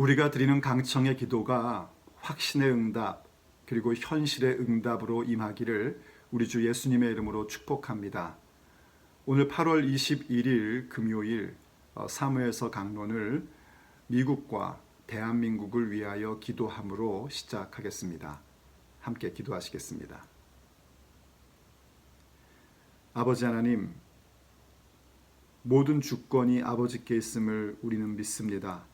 우리가 드리는 강청의 기도가 확신의 응답 그리고 현실의 응답으로 임하기를 우리 주 예수님의 이름으로 축복합니다. 오늘 8월 21일 금요일 어, 사무에서 강론을 미국과 대한민국을 위하여 기도함으로 시작하겠습니다. 함께 기도하시겠습니다. 아버지 하나님, 모든 주권이 아버지께 있음을 우리는 믿습니다.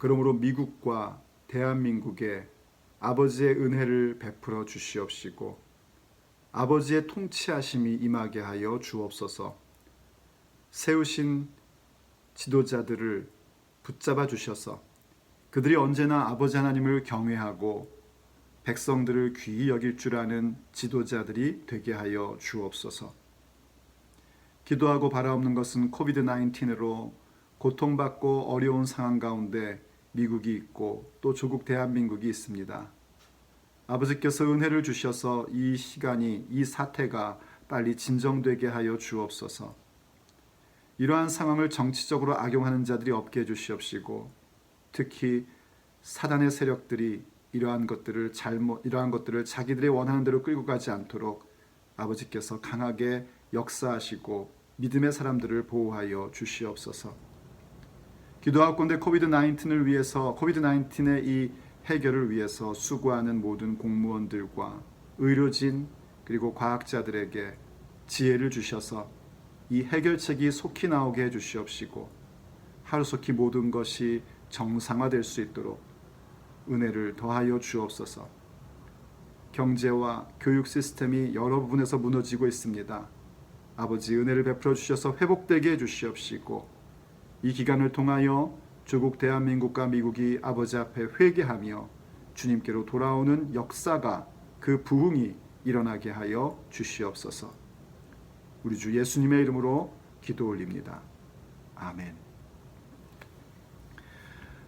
그러므로 미국과 대한민국에 아버지의 은혜를 베풀어 주시옵시고 아버지의 통치하심이 임하게 하여 주옵소서. 세우신 지도자들을 붙잡아 주셔서 그들이 언제나 아버지 하나님을 경외하고 백성들을 귀히 여길 줄 아는 지도자들이 되게 하여 주옵소서. 기도하고 바라옵는 것은 코비드 19으로 고통받고 어려운 상황 가운데 미국이 있고 또 조국 대한민국이 있습니다. 아버지께서 은혜를 주셔서 이 시간이 이 사태가 빨리 진정되게 하여 주옵소서. 이러한 상황을 정치적으로 악용하는 자들이 없게 해 주시옵시고 특히 사단의 세력들이 이러한 것들을 잘못 이러한 것들을 자기들의 원하는 대로 끌고 가지 않도록 아버지께서 강하게 역사하시고 믿음의 사람들을 보호하여 주시옵소서. 기도하건대 코비드 19을 위해서 코비드 19의 이 해결을 위해서 수고하는 모든 공무원들과 의료진 그리고 과학자들에게 지혜를 주셔서 이 해결책이 속히 나오게 해 주시옵시고 하루속히 모든 것이 정상화될 수 있도록 은혜를 더하여 주옵소서. 경제와 교육 시스템이 여러 부분에서 무너지고 있습니다. 아버지 은혜를 베풀어 주셔서 회복되게 해 주시옵시고 이 기간을 통하여 조국 대한민국과 미국이 아버지 앞에 회개하며 주님께로 돌아오는 역사가 그 부흥이 일어나게 하여 주시옵소서. 우리 주 예수님의 이름으로 기도 올립니다. 아멘.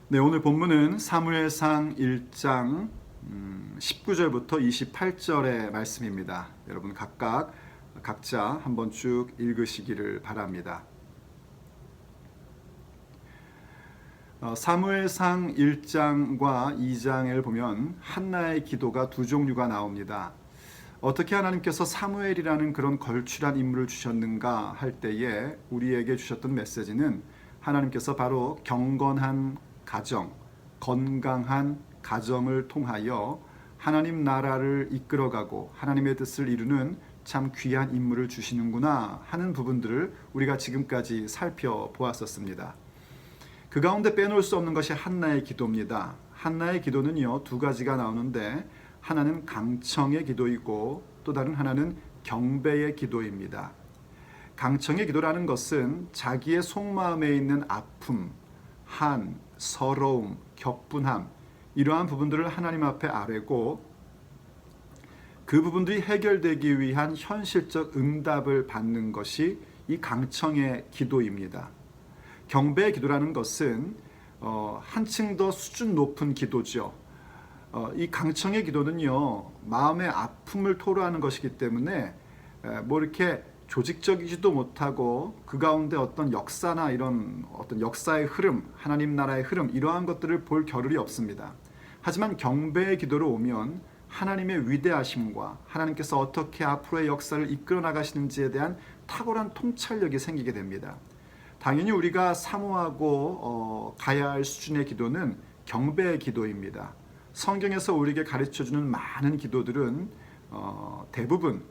네, 오늘 본문은 사무엘상 1장 19절부터 28절의 말씀입니다. 여러분 각각 각자 한번 쭉 읽으시기를 바랍니다. 사무엘상 1장과 2장을 보면 한나의 기도가 두 종류가 나옵니다. 어떻게 하나님께서 사무엘이라는 그런 걸출한 인물을 주셨는가 할 때에 우리에게 주셨던 메시지는 하나님께서 바로 경건한 가정, 건강한 가정을 통하여 하나님 나라를 이끌어가고 하나님의 뜻을 이루는 참 귀한 인물을 주시는구나 하는 부분들을 우리가 지금까지 살펴보았었습니다. 그 가운데 빼놓을 수 없는 것이 한나의 기도입니다. 한나의 기도는요 두 가지가 나오는데 하나는 강청의 기도이고 또 다른 하나는 경배의 기도입니다. 강청의 기도라는 것은 자기의 속마음에 있는 아픔, 한, 서러움, 격분함 이러한 부분들을 하나님 앞에 아뢰고 그 부분들이 해결되기 위한 현실적 응답을 받는 것이 이 강청의 기도입니다. 경배의 기도라는 것은 어, 한층 더 수준 높은 기도죠. 어, 이 강청의 기도는요 마음의 아픔을 토로하는 것이기 때문에 에, 뭐 이렇게 조직적이지도 못하고 그 가운데 어떤 역사나 이런 어떤 역사의 흐름, 하나님 나라의 흐름 이러한 것들을 볼 겨를이 없습니다. 하지만 경배의 기도로 오면 하나님의 위대하심과 하나님께서 어떻게 앞으로의 역사를 이끌어 나가시는지에 대한 탁월한 통찰력이 생기게 됩니다. 당연히 우리가 사모하고 어, 가야 할 수준의 기도는 경배의 기도입니다. 성경에서 우리에게 가르쳐 주는 많은 기도들은 어, 대부분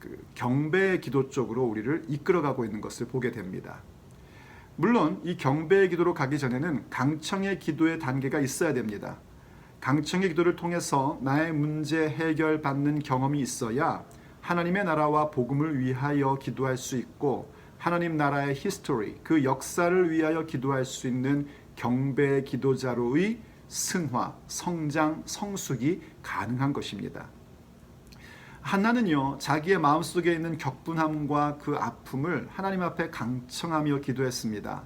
그 경배의 기도 쪽으로 우리를 이끌어가고 있는 것을 보게 됩니다. 물론 이 경배의 기도로 가기 전에는 강청의 기도의 단계가 있어야 됩니다. 강청의 기도를 통해서 나의 문제 해결 받는 경험이 있어야 하나님의 나라와 복음을 위하여 기도할 수 있고 하나님 나라의 히스토리 그 역사를 위하여 기도할 수 있는 경배 기도자로의 승화, 성장, 성숙이 가능한 것입니다. 한나는요 자기의 마음속에 있는 격분함과 그 아픔을 하나님 앞에 강청하며 기도했습니다.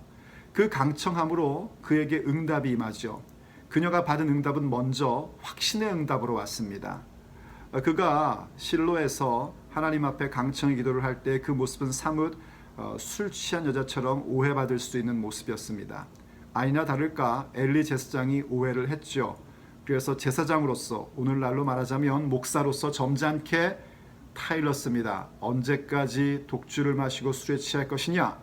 그 강청함으로 그에게 응답이 임하죠. 그녀가 받은 응답은 먼저 확신의 응답으로 왔습니다. 그가 실로에서 하나님 앞에 강청의 기도를 할 때 그 모습은 사뭇 어, 술 취한 여자처럼 오해받을 수 있는 모습이었습니다. 아니나 다를까 엘리 제사장이 오해를 했죠. 그래서 제사장으로서 오늘날로 말하자면 목사로서 점잖게 타일렀습니다. 언제까지 독주를 마시고 술에 취할 것이냐?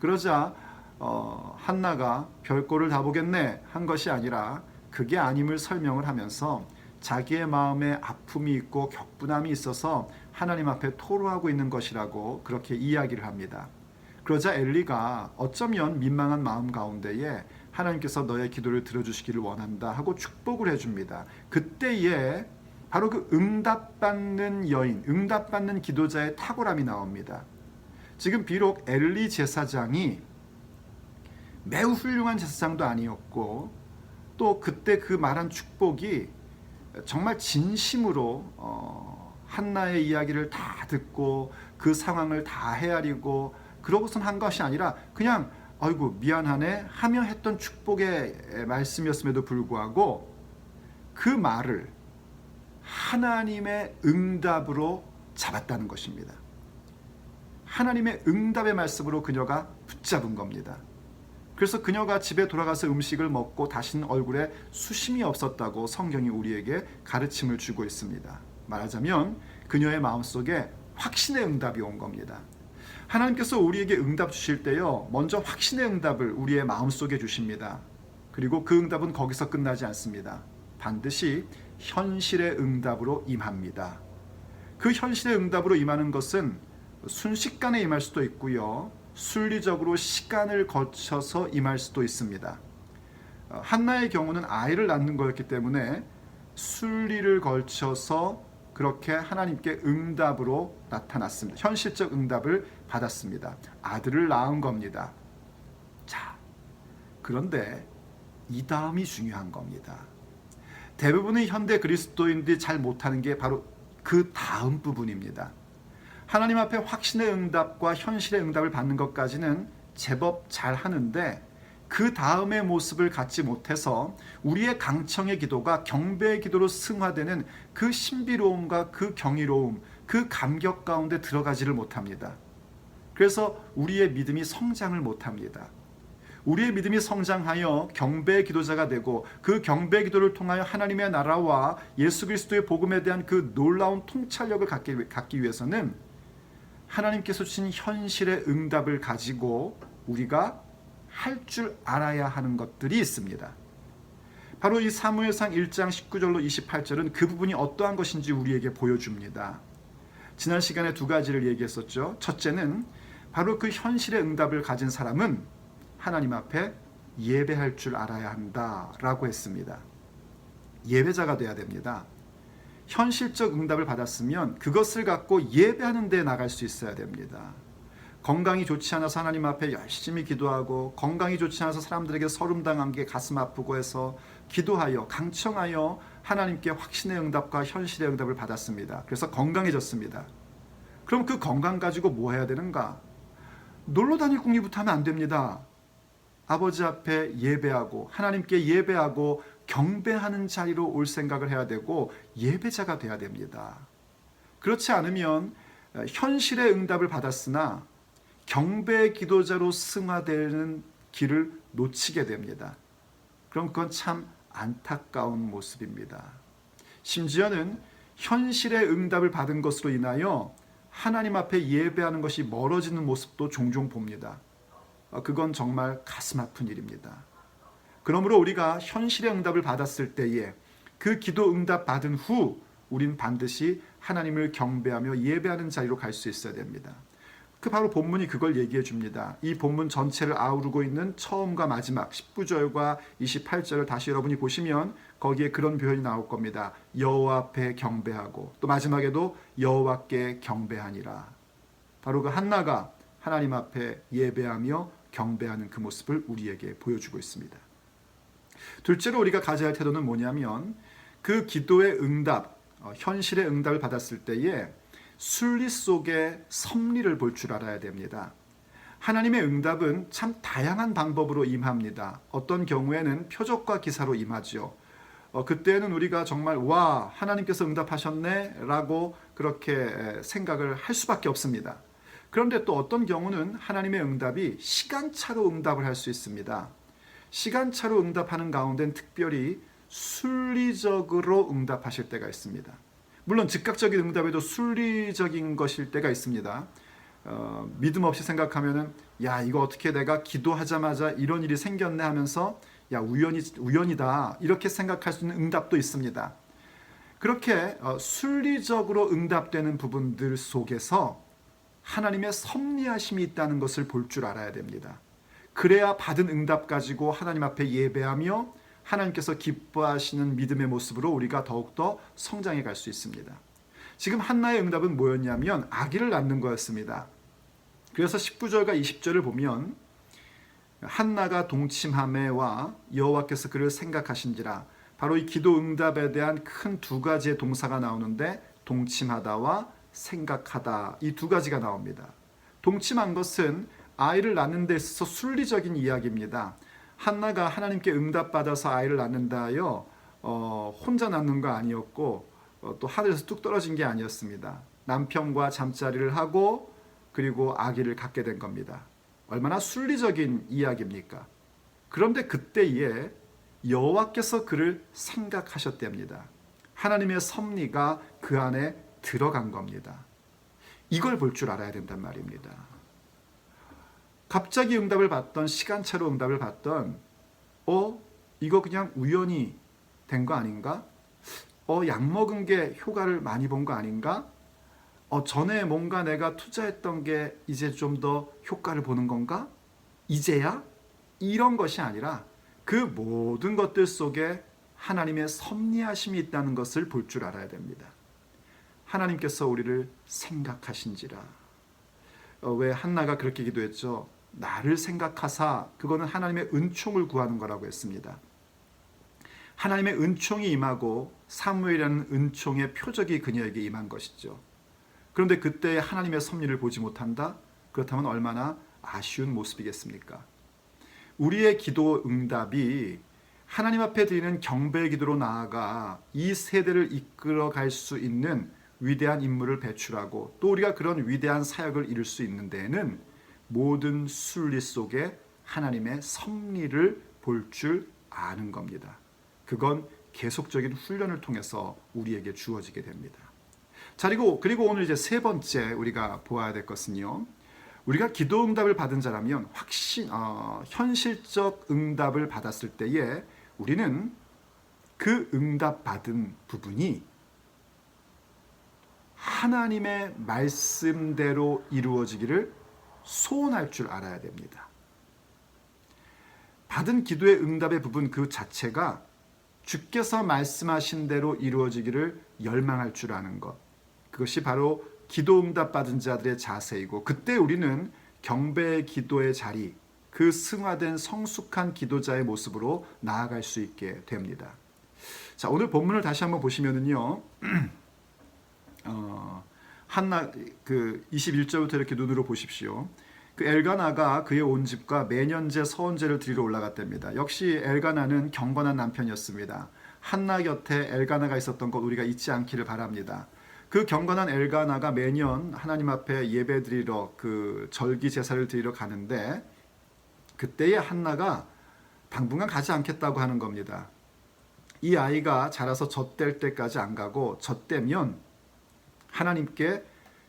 그러자 어, 한나가 별꼴을 다 보겠네 한 것이 아니라 그게 아님을 설명을 하면서 자기의 마음에 아픔이 있고 격분함이 있어서 하나님 앞에 토로하고 있는 것이라고 그렇게 이야기를 합니다. 그러자 엘리가 어쩌면 민망한 마음 가운데에 하나님께서 너의 기도를 들어주시기를 원한다 하고 축복을 해줍니다. 그때에 바로 그 응답받는 여인, 응답받는 기도자의 탁월함이 나옵니다. 지금 비록 엘리 제사장이 매우 훌륭한 제사장도 아니었고 또 그때 그 말한 축복이 정말 진심으로 어, 한나의 이야기를 다 듣고 그 상황을 다 헤아리고 그러고선 한 것이 아니라 그냥 아이고 미안하네 하며 했던 축복의 말씀이었음에도 불구하고 그 말을 하나님의 응답으로 잡았다는 것입니다. 하나님의 응답의 말씀으로 그녀가 붙잡은 겁니다. 그래서 그녀가 집에 돌아가서 음식을 먹고 다시는 얼굴에 수심이 없었다고 성경이 우리에게 가르침을 주고 있습니다. 말하자면 그녀의 마음속에 확신의 응답이 온 겁니다. 하나님께서 우리에게 응답 주실 때요. 먼저 확신의 응답을 우리의 마음속에 주십니다. 그리고 그 응답은 거기서 끝나지 않습니다. 반드시 현실의 응답으로 임합니다. 그 현실의 응답으로 임하는 것은 순식간에 임할 수도 있고요. 순리적으로 시간을 거쳐서 임할 수도 있습니다. 어, 한나의 경우는 아이를 낳는 거였기 때문에 순리를 걸쳐서 그렇게 하나님께 응답으로 나타났습니다. 현실적 응답을 받았습니다. 아들을 낳은 겁니다. 자, 그런데 이 다음이 중요한 겁니다. 대부분의 현대 그리스도인들이 잘 못하는 게 바로 그 다음 부분입니다. 하나님 앞에 확신의 응답과 현실의 응답을 받는 것까지는 제법 잘 하는데 그 다음의 모습을 갖지 못해서 우리의 강청의 기도가 경배의 기도로 승화되는 그 신비로움과 그 경이로움, 그 감격 가운데 들어가지를 못합니다. 그래서 우리의 믿음이 성장을 못합니다. 우리의 믿음이 성장하여 경배의 기도자가 되고 그 경배 기도를 통하여 하나님의 나라와 예수 그리스도의 복음에 대한 그 놀라운 통찰력을 갖기, 갖기 위해서는 하나님께서 주신 현실의 응답을 가지고 우리가 할 줄 알아야 하는 것들이 있습니다. 바로 이 사무엘상 1장 19절로 28절은 그 부분이 어떠한 것인지 우리에게 보여줍니다. 지난 시간에 두 가지를 얘기했었죠. 첫째는 바로 그 현실의 응답을 가진 사람은 하나님 앞에 예배할 줄 알아야 한다라고 했습니다. 예배자가 돼야 됩니다. 현실적 응답을 받았으면 그것을 갖고 예배하는 데 나갈 수 있어야 됩니다. 건강이 좋지 않아서 하나님 앞에 열심히 기도하고 건강이 좋지 않아서 사람들에게 서름당한 게 가슴 아프고 해서 기도하여 강청하여 하나님께 확신의 응답과 현실의 응답을 받았습니다. 그래서 건강해졌습니다. 그럼 그 건강 가지고 뭐 해야 되는가? 놀러 다닐 궁리부터 하면 안 됩니다. 아버지 앞에 예배하고 하나님께 예배하고 경배하는 자리로 올 생각을 해야 되고 예배자가 돼야 됩니다. 그렇지 않으면 현실의 응답을 받았으나 경배 기도자로 승화되는 길을 놓치게 됩니다. 그럼 그건 참 안타까운 모습입니다. 심지어는 현실의 응답을 받은 것으로 인하여 하나님 앞에 예배하는 것이 멀어지는 모습도 종종 봅니다. 그건 정말 가슴 아픈 일입니다. 그러므로 우리가 현실의 응답을 받았을 때에 그 기도 응답 받은 후 우린 반드시 하나님을 경배하며 예배하는 자리로 갈 수 있어야 됩니다. 그 바로 본문이 그걸 얘기해 줍니다. 이 본문 전체를 아우르고 있는 처음과 마지막 19절과 28절을 다시 여러분이 보시면 거기에 그런 표현이 나올 겁니다. 여호와 앞에 경배하고 또 마지막에도 여호와께 경배하니라. 바로 그 한나가 하나님 앞에 예배하며 경배하는 그 모습을 우리에게 보여주고 있습니다. 둘째로 우리가 가져야 할 태도는 뭐냐면 그 기도의 응답, 어, 현실의 응답을 받았을 때에 순리 속에 섭리를 볼 줄 알아야 됩니다. 하나님의 응답은 참 다양한 방법으로 임합니다. 어떤 경우에는 표적과 기사로 임하죠. 어, 그때는 우리가 정말 와 하나님께서 응답하셨네라고 그렇게 생각을 할 수밖에 없습니다. 그런데 또 어떤 경우는 하나님의 응답이 시간차로 응답을 할 수 있습니다. 시간차로 응답하는 가운데는 특별히 순리적으로 응답하실 때가 있습니다. 물론 즉각적인 응답에도 순리적인 것일 때가 있습니다. 어, 믿음 없이 생각하면은 야 이거 어떻게 내가 기도하자마자 이런 일이 생겼네 하면서 야 우연이 우연이다 이렇게 생각할 수 있는 응답도 있습니다. 그렇게 어, 순리적으로 응답되는 부분들 속에서 하나님의 섭리하심이 있다는 것을 볼 줄 알아야 됩니다. 그래야 받은 응답 가지고 하나님 앞에 예배하며 하나님께서 기뻐하시는 믿음의 모습으로 우리가 더욱더 성장해 갈 수 있습니다. 지금 한나의 응답은 뭐였냐면 아기를 낳는 거였습니다. 그래서 19절과 20절을 보면 한나가 동침함에와 여호와께서 그를 생각하신지라 바로 이 기도 응답에 대한 큰 두 가지의 동사가 나오는데 동침하다와 생각하다 이 두 가지가 나옵니다. 동침한 것은 아이를 낳는 데 있어서 순리적인 이야기입니다. 한나가 하나님께 응답받아서 아이를 낳는다 하여 어, 혼자 낳는 거 아니었고 어, 또 하늘에서 뚝 떨어진 게 아니었습니다. 남편과 잠자리를 하고 그리고 아기를 갖게 된 겁니다. 얼마나 순리적인 이야기입니까? 그런데 그때에 여호와께서 그를 생각하셨답니다. 하나님의 섭리가 그 안에 들어간 겁니다. 이걸 볼 줄 알아야 된단 말입니다. 갑자기 응답을 받던 시간차로 응답을 받던 어 이거 그냥 우연히 된 거 아닌가? 어 약 먹은 게 효과를 많이 본 거 아닌가? 어 전에 뭔가 내가 투자했던 게 이제 좀 더 효과를 보는 건가? 이제야? 이런 것이 아니라 그 모든 것들 속에 하나님의 섭리하심이 있다는 것을 볼 줄 알아야 됩니다. 하나님께서 우리를 생각하신지라. 어, 왜 한나가 그렇게 기도했죠? 나를 생각하사 그거는 하나님의 은총을 구하는 거라고 했습니다. 하나님의 은총이 임하고 사무엘이라는 은총의 표적이 그녀에게 임한 것이죠. 그런데 그때 하나님의 섭리를 보지 못한다? 그렇다면 얼마나 아쉬운 모습이겠습니까? 우리의 기도 응답이 하나님 앞에 드리는 경배의 기도로 나아가 이 세대를 이끌어 갈 수 있는 위대한 인물을 배출하고 또 우리가 그런 위대한 사역을 이룰 수 있는 데에는 모든 순리 속에 하나님의 섭리를 볼 줄 아는 겁니다. 그건 계속적인 훈련을 통해서 우리에게 주어지게 됩니다. 자 그리고 그리고 오늘 이제 세 번째 우리가 보아야 될 것은요. 우리가 기도 응답을 받은 자라면 확신 어, 현실적 응답을 받았을 때에 우리는 그 응답 받은 부분이 하나님의 말씀대로 이루어지기를 소원할 줄 알아야 됩니다. 받은 기도의 응답의 부분 그 자체가 주께서 말씀하신 대로 이루어지기를 열망할 줄 아는 것. 그것이 바로 기도 응답 받은 자들의 자세이고 그때 우리는 경배의 기도의 자리, 그 승화된 성숙한 기도자의 모습으로 나아갈 수 있게 됩니다. 자, 오늘 본문을 다시 한번 보시면은요. 어, 한나 그 21절부터 이렇게 눈으로 보십시오. 그 엘가나가 그의 온 집과 매년제 서원제를 드리러 올라갔답니다. 역시 엘가나는 경건한 남편이었습니다. 한나 곁에 엘가나가 있었던 것 우리가 잊지 않기를 바랍니다. 그 경건한 엘가나가 매년 하나님 앞에 예배 드리러 그 절기 제사를 드리러 가는데 그때에 한나가 당분간 가지 않겠다고 하는 겁니다. 이 아이가 자라서 젖될 때까지 안 가고 젖되면 하나님께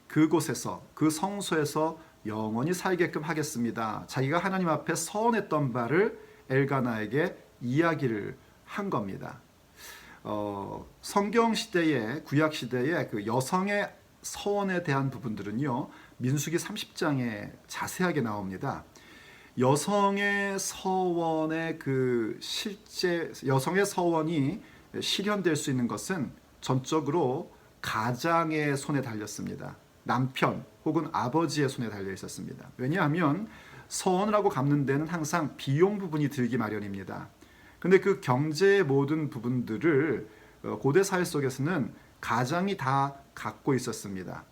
그곳에서 그 성소에서 영원히 살게끔 하겠습니다. 자기가 하나님 앞에 서원했던 바를 엘가나에게 이야기를 한 겁니다. 어, 성경 시대에 구약 시대에 그 여성의 서원에 대한 부분들은요 민수기 30장에 자세하게 나옵니다. 여성의 서원의 그 실제 여성의 서원이 실현될 수 있는 것은 전적으로 가장의 손에 달렸습니다. 남편 혹은 아버지의 손에 달려 있었습니다. 왜냐하면 서원을 하고 갚는 데는 항상 비용 부분이 들기 마련입니다. 근데 그 경제의 모든 부분들을 어, 고대 사회 속에서는 가장이 다 갖고 있었습니다.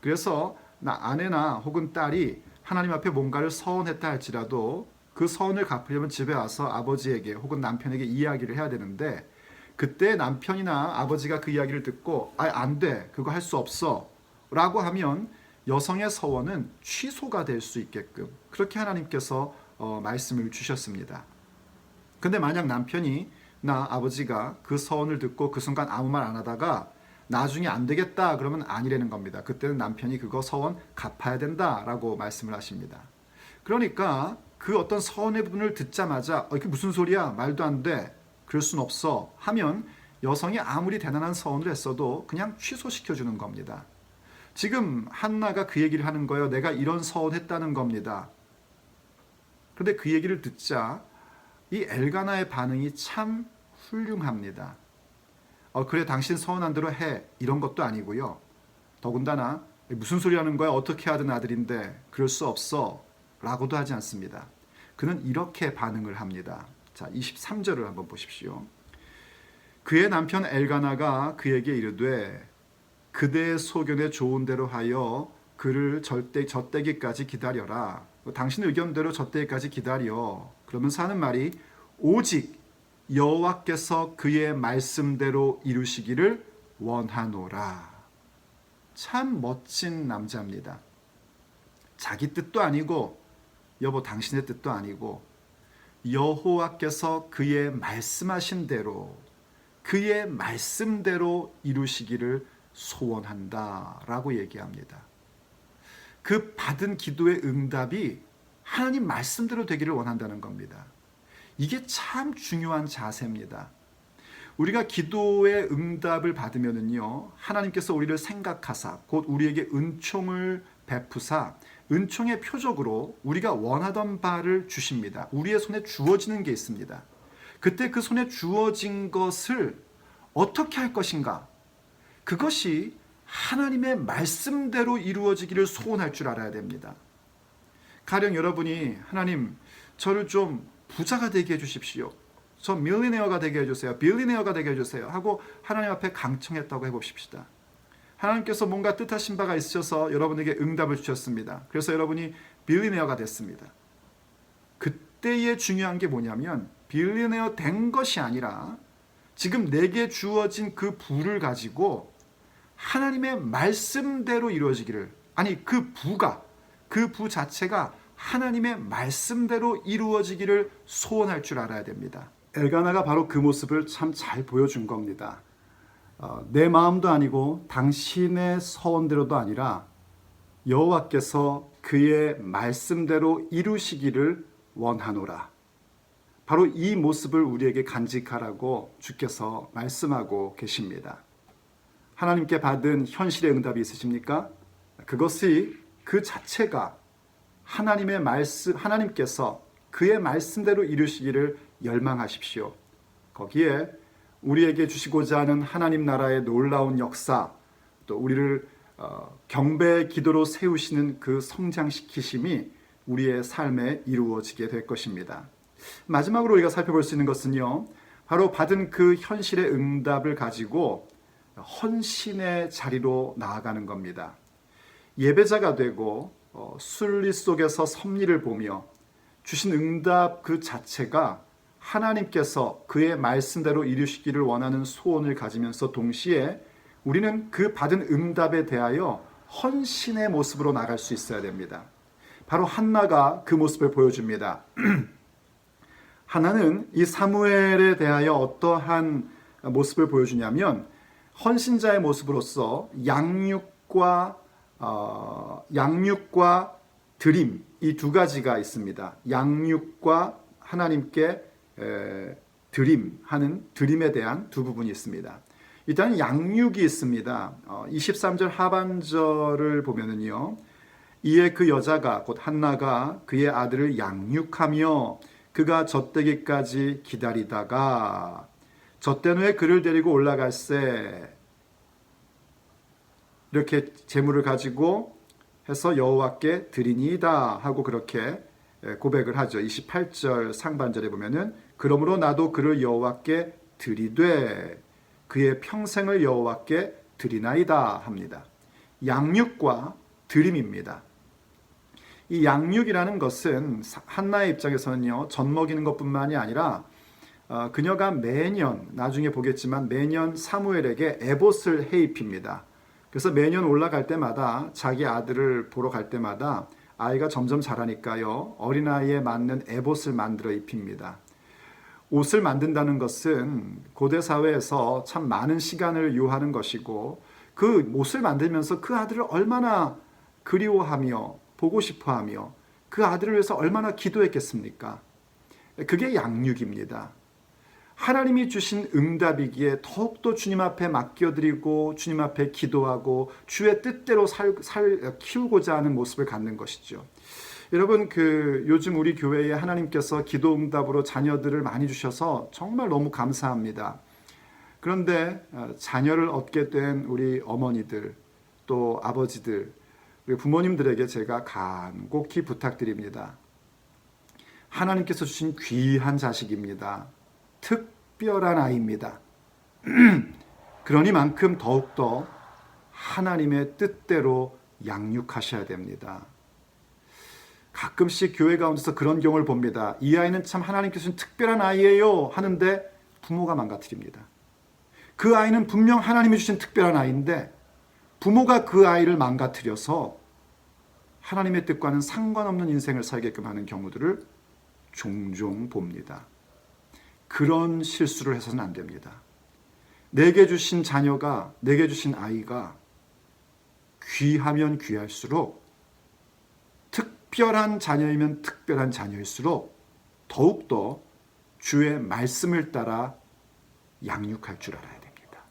그래서 나 아내나 혹은 딸이 하나님 앞에 뭔가를 서원했다 할지라도 그 서원을 갚으려면 집에 와서 아버지에게 혹은 남편에게 이야기를 해야 되는데 그때 남편이나 아버지가 그 이야기를 듣고 아 안 돼. 그거 할 수 없어. 라고 하면 여성의 서원은 취소가 될 수 있게끔 그렇게 하나님께서 어, 말씀을 주셨습니다. 근데 만약 남편이 나 아버지가 그 서원을 듣고 그 순간 아무 말 안 하다가 나중에 안 되겠다 그러면 아니라는 겁니다. 그때는 남편이 그거 서원 갚아야 된다라고 말씀을 하십니다. 그러니까 그 어떤 서원의 부분을 듣자마자 어, 이게 무슨 소리야 말도 안 돼 그럴 순 없어 하면 여성이 아무리 대단한 서원을 했어도 그냥 취소시켜 주는 겁니다. 지금 한나가 그 얘기를 하는 거예요. 내가 이런 서원했다는 겁니다. 그런데 그 얘기를 듣자 이 엘가나의 반응이 참 훌륭합니다. 어, 그래 당신 서운한 대로 해 이런 것도 아니고요. 더군다나 무슨 소리 하는 거야 어떻게 하든 아들인데 그럴 수 없어 라고도 하지 않습니다. 그는 이렇게 반응을 합니다. 자 23절을 한번 보십시오. 그의 남편 엘가나가 그에게 이르되 그대의 소견에 좋은 대로 하여 그를 절대 젖대기까지 기다려라. 당신 의견대로 젖대기까지 기다려. 그러면서 하는 말이 오직 여호와께서 그의 말씀대로 이루시기를 원하노라. 참 멋진 남자입니다. 자기 뜻도 아니고 여보 당신의 뜻도 아니고 여호와께서 그의 말씀하신 대로 그의 말씀대로 이루시기를 소원한다라고 얘기합니다. 그 받은 기도의 응답이 하나님 말씀대로 되기를 원한다는 겁니다. 이게 참 중요한 자세입니다. 우리가 기도의 응답을 받으면은요, 하나님께서 우리를 생각하사 곧 우리에게 은총을 베푸사 은총의 표적으로 우리가 원하던 바를 주십니다. 우리의 손에 주어지는 게 있습니다. 그때 그 손에 주어진 것을 어떻게 할 것인가? 그것이 하나님의 말씀대로 이루어지기를 소원할 줄 알아야 됩니다. 가령 여러분이 하나님 저를 좀 부자가 되게 해 주십시오. 저 밀리네어가 되게 해 주세요. 빌리네어가 되게 해 주세요. 하고 하나님 앞에 강청했다고 해 봅시다. 하나님께서 뭔가 뜻하신 바가 있으셔서 여러분에게 응답을 주셨습니다. 그래서 여러분이 빌리네어가 됐습니다. 그때의 중요한 게 뭐냐면 빌리네어 된 것이 아니라 지금 내게 주어진 그 부를 가지고 하나님의 말씀대로 이루어지기를 아니 그 부가 그 부 자체가 하나님의 말씀대로 이루어지기를 소원할 줄 알아야 됩니다. 엘가나가 바로 그 모습을 참 잘 보여준 겁니다. 어, 내 마음도 아니고 당신의 서원대로도 아니라 여호와께서 그의 말씀대로 이루시기를 원하노라. 바로 이 모습을 우리에게 간직하라고 주께서 말씀하고 계십니다. 하나님께 받은 현실의 응답이 있으십니까? 그것이 그 자체가 하나님의 말씀, 하나님께서 그의 말씀대로 이루시기를 열망하십시오. 거기에 우리에게 주시고자 하는 하나님 나라의 놀라운 역사, 또 우리를 어, 경배의 기도로 세우시는 그 성장시키심이 우리의 삶에 이루어지게 될 것입니다. 마지막으로 우리가 살펴볼 수 있는 것은요, 바로 받은 그 현실의 응답을 가지고 헌신의 자리로 나아가는 겁니다. 예배자가 되고 어, 순리 속에서 섭리를 보며 주신 응답 그 자체가 하나님께서 그의 말씀대로 이루시기를 원하는 소원을 가지면서 동시에 우리는 그 받은 응답에 대하여 헌신의 모습으로 나갈 수 있어야 됩니다. 바로 한나가 그 모습을 보여줍니다. 하나는 이 사무엘에 대하여 어떠한 모습을 보여주냐면 헌신자의 모습으로서 양육과 어, 양육과 드림 이 두 가지가 있습니다. 양육과 하나님께 에, 드림 하는 드림에 대한 두 부분이 있습니다. 일단 양육이 있습니다. 어, 23절 하반절을 보면은요. 이에 그 여자가 곧 한나가 그의 아들을 양육하며 그가 젖되기까지 기다리다가 젖된 후에 그를 데리고 올라갈새 이렇게 재물을 가지고 해서 여호와께 드리니이다 하고 그렇게 고백을 하죠. 28절 상반절에 보면은 그러므로 나도 그를 여호와께 드리되 그의 평생을 여호와께 드리나이다 합니다. 양육과 드림입니다. 이 양육이라는 것은 한나의 입장에서는요 젖 먹이는 것뿐만이 아니라 어, 그녀가 매년 나중에 보겠지만 매년 사무엘에게 에봇을 해 입힙니다. 그래서 매년 올라갈 때마다 자기 아들을 보러 갈 때마다 아이가 점점 자라니까요 어린아이에 맞는 에봇을 만들어 입힙니다. 옷을 만든다는 것은 고대 사회에서 참 많은 시간을 요하는 것이고 그 옷을 만들면서 그 아들을 얼마나 그리워하며 보고 싶어하며 그 아들을 위해서 얼마나 기도했겠습니까? 그게 양육입니다. 하나님이 주신 응답이기에 더욱더 주님 앞에 맡겨드리고 주님 앞에 기도하고 주의 뜻대로 살, 살 키우고자 하는 모습을 갖는 것이죠. 여러분 그 요즘 우리 교회에 하나님께서 기도 응답으로 자녀들을 많이 주셔서 정말 너무 감사합니다. 그런데 어, 자녀를 얻게 된 우리 어머니들 또 아버지들 부모님들에게 제가 간곡히 부탁드립니다. 하나님께서 주신 귀한 자식입니다. 특별한 아이입니다. 그러니만큼 더욱더 하나님의 뜻대로 양육하셔야 됩니다. 가끔씩 교회 가운데서 그런 경우를 봅니다. 이 아이는 참 하나님께서 주신 특별한 아이예요 하는데 부모가 망가뜨립니다. 그 아이는 분명 하나님이 주신 특별한 아이인데 부모가 그 아이를 망가뜨려서 하나님의 뜻과는 상관없는 인생을 살게끔 하는 경우들을 종종 봅니다. 그런 실수를 해서는 안 됩니다. 내게 주신 자녀가, 내게 주신 아이가 귀하면 귀할수록 특별한 자녀이면 특별한 자녀일수록 더욱더 주의 말씀을 따라 양육할 줄 알아야 됩니다.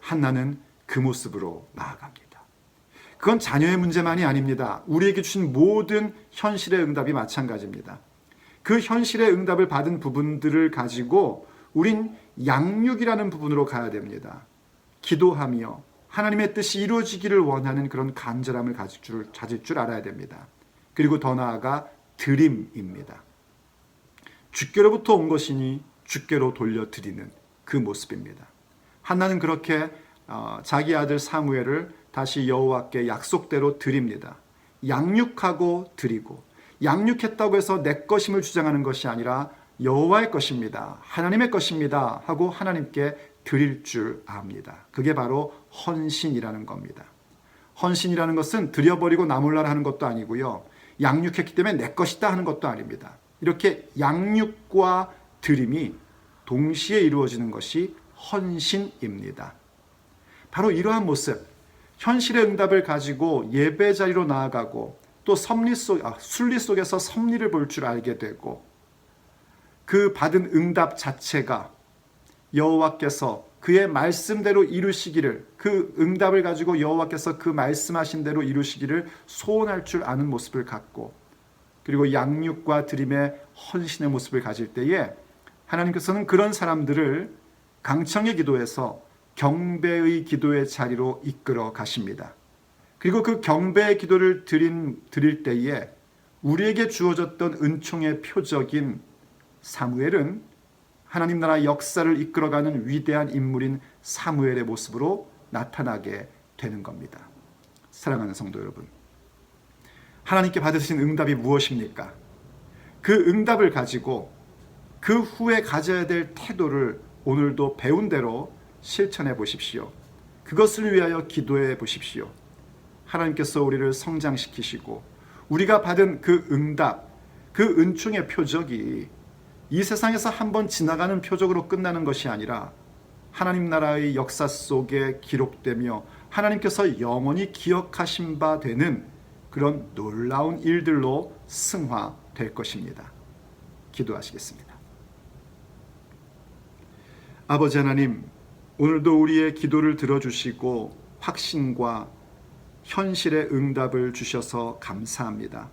한나는 그 모습으로 나아갑니다. 그건 자녀의 문제만이 아닙니다. 우리에게 주신 모든 현실의 응답이 마찬가지입니다. 그 현실의 응답을 받은 부분들을 가지고 우린 양육이라는 부분으로 가야 됩니다. 기도하며 하나님의 뜻이 이루어지기를 원하는 그런 간절함을 가질 줄, 가질 줄 알아야 됩니다. 그리고 더 나아가 드림입니다. 주께로부터 온 것이니 주께로 돌려드리는 그 모습입니다. 한나는 그렇게 어, 자기 아들 사무엘을 다시 여호와께 약속대로 드립니다. 양육하고 드리고 양육했다고 해서 내 것임을 주장하는 것이 아니라 여호와의 것입니다. 하나님의 것입니다. 하고 하나님께 드릴 줄 압니다. 그게 바로 헌신이라는 겁니다. 헌신이라는 것은 드려버리고 나몰라라 하는 것도 아니고요. 양육했기 때문에 내 것이다 하는 것도 아닙니다. 이렇게 양육과 드림이 동시에 이루어지는 것이 헌신입니다. 바로 이러한 모습, 현실의 응답을 가지고 예배 자리로 나아가고 또 섭리 속, 아, 순리 속에서 섭리를 볼 줄 알게 되고 그 받은 응답 자체가 여호와께서 그의 말씀대로 이루시기를 그 응답을 가지고 여호와께서 그 말씀하신 대로 이루시기를 소원할 줄 아는 모습을 갖고 그리고 양육과 드림의 헌신의 모습을 가질 때에 하나님께서는 그런 사람들을 강청의 기도에서 경배의 기도의 자리로 이끌어 가십니다. 그리고 그 경배의 기도를 드린, 드릴 때에 우리에게 주어졌던 은총의 표적인 사무엘은 하나님 나라 역사를 이끌어가는 위대한 인물인 사무엘의 모습으로 나타나게 되는 겁니다. 사랑하는 성도 여러분. 하나님께 받으신 응답이 무엇입니까? 그 응답을 가지고 그 후에 가져야 될 태도를 오늘도 배운 대로 실천해 보십시오. 그것을 위하여 기도해 보십시오. 하나님께서 우리를 성장시키시고 우리가 받은 그 응답, 그 은총의 표적이 이 세상에서 한 번 지나가는 표적으로 끝나는 것이 아니라 하나님 나라의 역사 속에 기록되며 하나님께서 영원히 기억하신 바 되는 그런 놀라운 일들로 승화될 것입니다. 기도하시겠습니다. 아버지 하나님, 오늘도 우리의 기도를 들어주시고 확신과 현실의 응답을 주셔서 감사합니다.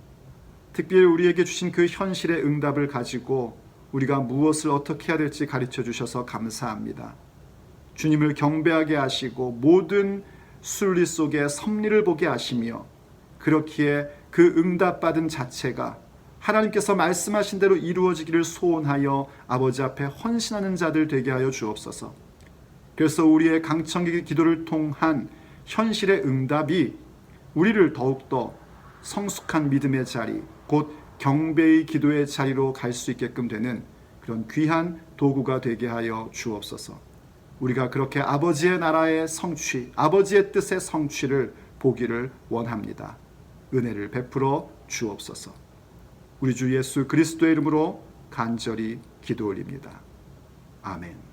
특별히 우리에게 주신 그 현실의 응답을 가지고 우리가 무엇을 어떻게 해야 될지 가르쳐 주셔서 감사합니다. 주님을 경배하게 하시고 모든 순리 속에 섭리를 보게 하시며 그렇기에 그 응답받은 자체가 하나님께서 말씀하신 대로 이루어지기를 소원하여 아버지 앞에 헌신하는 자들 되게 하여 주옵소서. 그래서 우리의 강청기 기도를 통한 현실의 응답이 우리를 더욱더 성숙한 믿음의 자리, 곧 경배의 기도의 자리로 갈 수 있게끔 되는 그런 귀한 도구가 되게 하여 주옵소서. 우리가 그렇게 아버지의 나라의 성취, 아버지의 뜻의 성취를 보기를 원합니다. 은혜를 베풀어 주옵소서. 우리 주 예수 그리스도의 이름으로 간절히 기도 올립니다. 아멘.